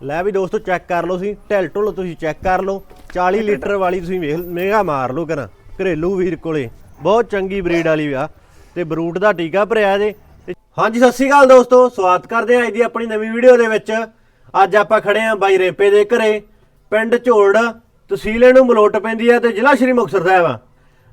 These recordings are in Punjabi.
ਲੈ ਵੀ ਦੋਸਤੋ ਚੈੱਕ ਕਰ ਲਓ ਤੁਸੀਂ ਢਿੱਲ ਢੁੱਲ ਤੁਸੀਂ ਚੈੱਕ ਕਰ ਲਓ। 40 ਲੀਟਰ ਵਾਲੀ ਤੁਸੀਂ ਵੇਖ ਮੇਗਾ ਮਾਰ ਲਓ ਕਰਾਂ ਘਰੇਲੂ ਵੀਰ ਕੋਲੇ। ਬਹੁਤ ਚੰਗੀ ਬਰੀਡ ਵਾਲੀ ਆ ਤੇ ਬਰੂਟ ਦਾ ਟੀਕਾ ਭਰਿਆ ਜੇ। ਹਾਂਜੀ ਸਤਿ ਸ਼੍ਰੀ ਅਕਾਲ ਦੋਸਤੋ ਸਵਾਗਤ ਕਰਦੇ ਹਾਂ ਅੱਜ ਦੀ ਆਪਣੀ ਨਵੀਂ ਵੀਡੀਓ ਦੇ ਵਿੱਚ। ਅੱਜ ਆਪਾਂ ਖੜੇ ਆਂ ਬਾਈ ਰੇਪੇ ਦੇ ਘਰੇ ਪਿੰਡ ਝੋੜ ਤਹਿਸੀਲ ਇਹਨੂੰ ਮਲੋਟ ਪੈਂਦੀ ਆ ਤੇ ਜ਼ਿਲ੍ਹਾ ਸ਼੍ਰੀ ਮੁਕਤਸਰ ਸਾਹਿਬ ਆ।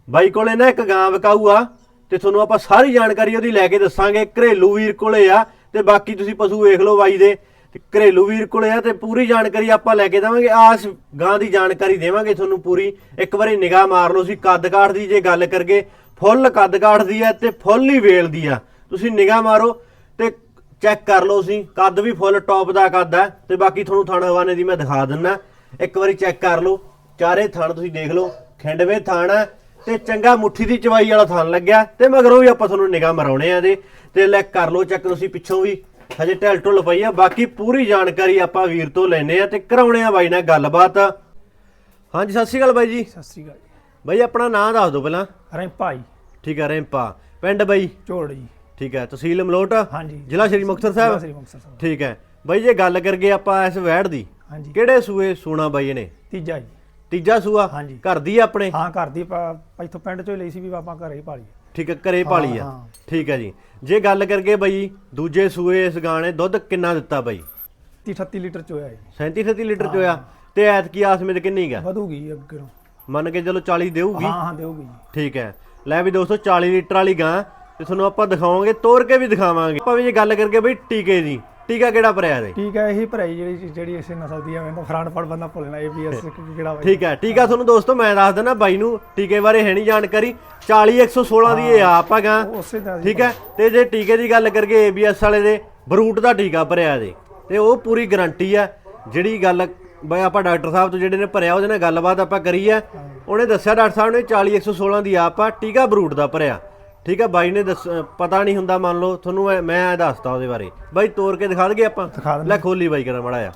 ਬਾਈ ਕੋਲੇ ਨਾ ਇੱਕ ਗਾਂ ਵਿਕਾਊ ਆ ਤੇ ਤੁਹਾਨੂੰ ਆਪਾਂ ਸਾਰੀ ਜਾਣਕਾਰੀ ਉਹਦੀ ਲੈ ਕੇ ਦੱਸਾਂਗੇ ਘਰੇਲੂ ਵੀਰ ਕੋਲੇ ਆ ਤੇ ਬਾਕੀ ਤੁਸੀਂ ਪਸ਼ੂ ਵੇਖ ਲਓ ਬਾਈ ਦੇ। ਤੇ ਘਰੇਲੂ ਵੀਰ ਕੋਲੇ ਆ ਤੇ ਪੂਰੀ ਜਾਣਕਾਰੀ ਆਪਾਂ ਲੈ ਕੇ ਦੇਵਾਂਗੇ। ਆਸ ਗਾਂ ਦੀ ਜਾਣਕਾਰੀ ਦੇਵਾਂਗੇ ਤੁਹਾਨੂੰ ਪੂਰੀ। ਇੱਕ ਵਾਰੀ ਨਿਗਾਹ ਮਾਰ ਲਓ ਸੀ, ਕੱਦ ਕਾਠ ਦੀ ਜੇ ਗੱਲ ਕਰਗੇ, ਫੁੱਲ ਕੱਦ ਕਾਠ ਦੀ ਆ ਤੇ ਫੁੱਲ ਹੀ ਵੇਲ ਦੀ ਆ। ਤੁਸੀਂ ਨਿਗਾਹ ਮਾਰੋ ਤੇ ਚੈੱਕ ਕਰ ਲਓ ਸੀ, ਕੱਦ ਵੀ ਫੁੱਲ, ਟੌਪ ਦਾ ਕੱਦ ਹੈ ਤੇ ਬਾਕੀ ਤੁਹਾਨੂੰ ਥਣ ਹਵਾਨੇ ਦੀ ਮੈਂ ਦਿਖਾ ਦਿੰਨਾ। ਇੱਕ ਵਾਰੀ ਚੈੱਕ ਕਰ ਲਓ, ਚਾਰੇ ਥਣ ਤੁਸੀਂ ਦੇਖ ਲਓ, ਖਿੰਡਵੇਂ ਥਣ ਹੈ ਤੇ ਚੰਗਾ ਮੁੱਠੀ ਦੀ ਚਵਾਈ ਵਾਲਾ ਥਣ ਲੱਗਿਆ ਤੇ ਮਗਰੋਂ ਵੀ ਆਪਾਂ ਤੁਹਾਨੂੰ ਨਿਗਾਹ ਮਰਾਉਣੇ ਆ ਦੇ ਤੇ ਲੈ ਕਰ ਲਓ ਚੈੱਕ ਤੁਸੀਂ ਪਿੱਛੋਂ ਵੀ। ਹਜੇ ਢਿੱਲ ਢੁੱਲ ਪਈ ਆ ਬਾਕੀ ਪੂਰੀ ਜਾਣਕਾਰੀ ਆਪਾਂ ਵੀਰ ਤੋਂ ਲੈਨੇ ਆ ਤੇ ਕਰਾਉਣੇ ਆ ਬਾਈ ਨਾਲ ਗੱਲਬਾਤ। ਹਾਂਜੀ ਸਤਿ ਸ਼੍ਰੀ ਅਕਾਲ ਬਾਈ ਜੀ। ਸਤਿ ਸ੍ਰੀ ਅਕਾਲ ਜੀ। ਬਾਈ ਆਪਣਾ ਨਾਮ ਦੱਸ ਦਿਓ ਪਹਿਲਾਂ। ਅਰੇ ਭਾਈ ਠੀਕ ਹੈ ਰੈਂਪਾ। ਪਿੰਡ ਬਾਈ? ਝੋੜ ਜੀ। ਠੀਕ ਹੈ ਤਹਿਸੀਲ ਮਲੋਟ ਹਾਂਜੀ। ਜ਼ਿਲ੍ਹਾ ਸ਼੍ਰੀ ਮੁਕਤਸਰ ਸਾਹਿਬ? ਸ੍ਰੀ ਮੁਕਤਸਰ ਸਾਹਿਬ। ਠੀਕ ਹੈ ਬਾਈ ਜੇ ਗੱਲ ਕਰਗੇ ਆਪਾਂ ਇਸ ਵੈੜ ਦੀ ਹਾਂਜੀ। ਕਿਹੜੇ ਸੂਏ ਸੂਣਾ ਬਾਈ ਇਹਨੇ? ਤੀਜਾ ਜੀ। ਤੀਜਾ ਸੂਆ? ਹਾਂਜੀ। ਘਰ ਦੀ ਆ ਆਪਣੇ? ਹਾਂ ਘਰ ਦੀ ਇੱਥੋਂ ਪਿੰਡ ਚੋਂ ਹੀ ਲਈ ਸੀ ਵੀ ਆਪਾਂ ਘਰੇ ਹੀ ਪਾਲੀ। ਠੀਕ ਹੈ ਘਰੇ ਪਾਲੀ ਆ। ਹਾਂ। ਠੀਕ ਹੈ ਜੀ। ਜੇ ਗੱਲ ਕਰਗੇ ਬਾਈ ਦੂਜੇ ਸੂਏ ਇਸ ਗਾਣੇ ਦੁੱਧ ਕਿੰਨਾ ਦਿੱਤਾ ਬਾਈ? 30 38 ਲੀਟਰ ਚ ਹੋਇਆ ਜੀ 37 37 ਲੀਟਰ ਚ ਹੋਇਆ। ਤੇ ਐਤਕੀ ਆਸਮੇਤ ਕਿੰਨੀ ਗਾ ਵਧੂਗੀ ਅੱਗੇ ਨੂੰ ਮੰਨ ਕੇ ਚਲੋ 40 ਦੇਊਗੀ। ਹਾਂ ਹਾਂ ਦੇਊਗੀ ਜੀ। ਠੀਕ ਹੈ। ਲੈ ਵੀ ਦੋਸਤੋ 40 ਲੀਟਰ ਵਾਲੀ ਗਾਂ। ਤੇ ਤੁਹਾਨੂੰ ਆਪਾਂ ਦਿਖਾਵਾਂਗੇ ਤੋੜ ਕੇ ਵੀ ਦਿਖਾਵਾਂਗੇ। ਆਪਾਂ ਵੀ ਜੇ ਗੱਲ ਕਰਗੇ ਬਈ ਟੀਕੇ ਦੀ। ਟੀਕਾ ਕਿਹੜਾ ਭਰਿਆ ਦੇ ਠੀਕ ਹੈ ਇਹੀ ਭਰਾਈ ਜਿਹੜੀ ਜਿਹੜੀ ਇਸੇ ਨਸਲ ਦੀ ਆ ਮੈਂ ਫਰਾਂਡ ਫੜ ਬੰਦਾ ਭੁੱਲਣਾ ਏਬੀਐਸ ਕਿਹੜਾ ਵਾ ਠੀਕ ਹੈ ਟੀਕਾ ਤੁਹਾਨੂੰ ਦੋਸਤੋ ਮੈਂ ਦੱਸ ਦਿੰਦਾ ਬਾਈ ਨੂੰ ਟੀਕੇ ਬਾਰੇ ਹੈ ਨਹੀਂ ਜਾਣਕਾਰੀ। 40 116 ਦੀ ਇਹ ਆ ਆਪਾਂ ਗਾਂ ਉਸੇ ਦਾ ਠੀਕ ਹੈ ਤੇ ਜੇ ਟੀਕੇ ਦੀ ਗੱਲ ਕਰਗੇ ABS ਵਾਲੇ ਦੇ ਬਰੂਟ ਦਾ ਟੀਕਾ ਭਰਿਆ ਦੇ ਤੇ ਉਹ ਪੂਰੀ ਗਾਰੰਟੀ ਆ ਜਿਹੜੀ ਗੱਲ ਬਈ ਆਪਾਂ ਡਾਕਟਰ ਸਾਹਿਬ ਤੋਂ ਜਿਹੜੇ ਨੇ ਭਰਿਆ ਉਹਦੇ ਨਾਲ ਗੱਲਬਾਤ ਆਪਾਂ ਕਰੀ ਆ ਉਹਨੇ ਦੱਸਿਆ ਡਾਕਟਰ ਸਾਹਿਬ ਨੇ 40 116 ਦੀ ਆ ਆਪਾਂ ਟੀਕਾ ਬਰੂਟ ਦਾ ਭਰਿਆ। ਠੀਕ ਆ ਬਾਈ ਨੇ ਦੱਸ ਪਤਾ ਨਹੀਂ ਹੁੰਦਾ ਮੰਨ ਲਓ ਤੁਹਾਨੂੰ ਮੈਂ- ਮੈਂ ਦੱਸਤਾ ਉਹਦੇ ਬਾਰੇ। ਬਾਈ ਤੋੜ ਕੇ ਦਿਖਾ ਦਈਏ ਆਪਾਂ? ਦਿਖਾ ਦਿੰਦੇ ਲੈ ਖੋਲੀ ਬਾਈ ਕਰਾਂ ਮੜਾ ਆ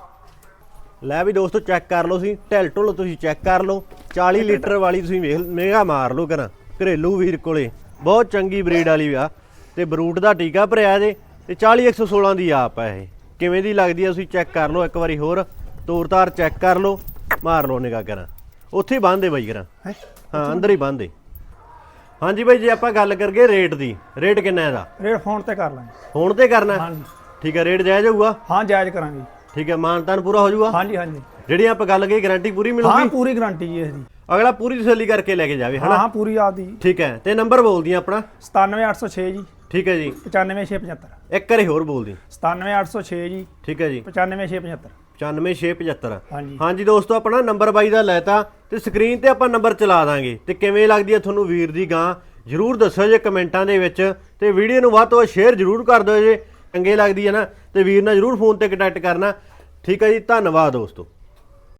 ਲੈ ਵੀ ਦੋਸਤੋ ਚੈੱਕ ਕਰ ਲਓ ਤੁਸੀਂ ਢਿੱਲ ਢੁੱਲ ਤੁਸੀਂ ਚੈੱਕ ਕਰ ਲਓ। 40 ਲੀਟਰ ਵਾਲੀ ਤੁਸੀਂ ਵੇਖ ਮੇਗਾ ਮਾਰ ਲਓ ਕਰਾਂ। ਘਰੇਲੂ ਵੀਰ ਕੋਲੇ ਬਹੁਤ ਚੰਗੀ ਬਰੀਡ ਵਾਲੀ ਆ। ਤੇ ਬਰੂਟ ਦਾ ਟੀਕਾ ਭਰਿਆ ਜੇ ਤੇ 40 116 ਦੀ ਆਪ ਆ ਇਹ। ਕਿਵੇਂ ਦੀ ਲੱਗਦੀ ਆ ਤੁਸੀਂ ਚੈੱਕ ਕਰ ਲਓ ਇੱਕ ਵਾਰੀ ਹੋਰ। ਤੋਰ ਤਾਰ ਚੈੱਕ ਕਰ ਲਓ ਮਾਰ ਲਓ ਨਿਗਾ ਕਰਾਂ। ਉੱਥੇ ਹੀ ਬੰਨਦੇ ਬਾਈ ਕਰਾਂ। ਹੈ? ਹਾਂ ਅੰਦਰ ਹੀ ਬੰਨਦੇ ਹਾਂਜੀ ਬਾਈ ਜੇ ਆਪਾਂ ਗੱਲ ਕਰਗੇ ਰੇਟ ਦੀ ਰੇਟ ਕਿੰਨਾ ਇਹਦਾ? ਰੇਟ ਫੋਨ ਤੇ ਕਰ ਲਾਂਗੇ। ਫੋਨ ਤੇ ਕਰਨਾ ਹਾਂਜੀ। ਠੀਕ ਹੈ ਰੇਟ ਜਾਇਜ਼ ਹੋਊਗਾ? ਹਾਂ ਜਾਇਜ਼ ਕਰਾਂਗੇ। ਠੀਕ ਹੈ ਮਾਨਤਾਨ ਪੂਰਾ ਹੋ ਜਾਊਗਾ? ਹਾਂਜੀ ਹਾਂਜੀ। ਜਿਹੜੀ ਆਪਾਂ ਗੱਲ ਕਰੀ ਗਾਰੰਟੀ ਪੂਰੀ ਮਿਲੂਗੀ? ਹਾਂ ਪੂਰੀ ਗਾਰੰਟੀ ਜੀ ਇਹਦੀ। ਅਗਲਾ ਪੂਰੀ ਤਸੱਲੀ ਕਰਕੇ ਲੈ ਕੇ ਜਾਵੇ ਹਾਂ ਹਨਾ? ਹਾਂ ਪੂਰੀ ਆਪਦੀ। ਠੀਕ ਹੈ ਤੇ ਨੰਬਰ ਬੋਲਦੀ ਆਪਣਾ? 97806 ਜੀ। ਠੀਕ ਹੈ ਜੀ। 95675 ਇੱਕ ਵਾਰੀ ਹੋਰ ਬੋਲਦੀ। 97806 ਜੀ। ਠੀਕ ਹੈ ਜੀ। 95675 94675 ਹਾਂਜੀ। ਹਾਂਜੀ ਦੋਸਤੋ ਆਪਣਾ ਨੰਬਰ ਬਾਈ ਦਾ ਲੈਤਾ ਤੇ ਸਕਰੀਨ ਤੇ ਆਪਾਂ ਨੰਬਰ ਚਲਾ ਦਾਂਗੇ। ਤੇ ਕਿਵੇਂ ਲੱਗਦੀ ਹੈ ਤੁਹਾਨੂੰ ਵੀਰ ਦੀ ਗਾਂ? ਜਰੂਰ ਦੱਸੋ ਜੇ ਕਮੈਂਟਾਂ ਦੇ ਵਿੱਚ। ਤੇ ਵੀਡੀਓ ਨੂੰ ਵੱਧ ਤੋਂ ਵੱਧ ਸ਼ੇਅਰ ਜਰੂਰ ਕਰ ਦਿਓ ਜੇ। ਚੰਗੇ ਲੱਗਦੀ ਹੈ ਨਾ, ਤੇ ਵੀਰ ਨਾਲ ਜਰੂਰ ਫੋਨ ਤੇ ਕੰਟੈਕਟ ਕਰਨਾ। ਠੀਕ ਹੈ ਜੀ, ਧੰਨਵਾਦ ਦੋਸਤੋ।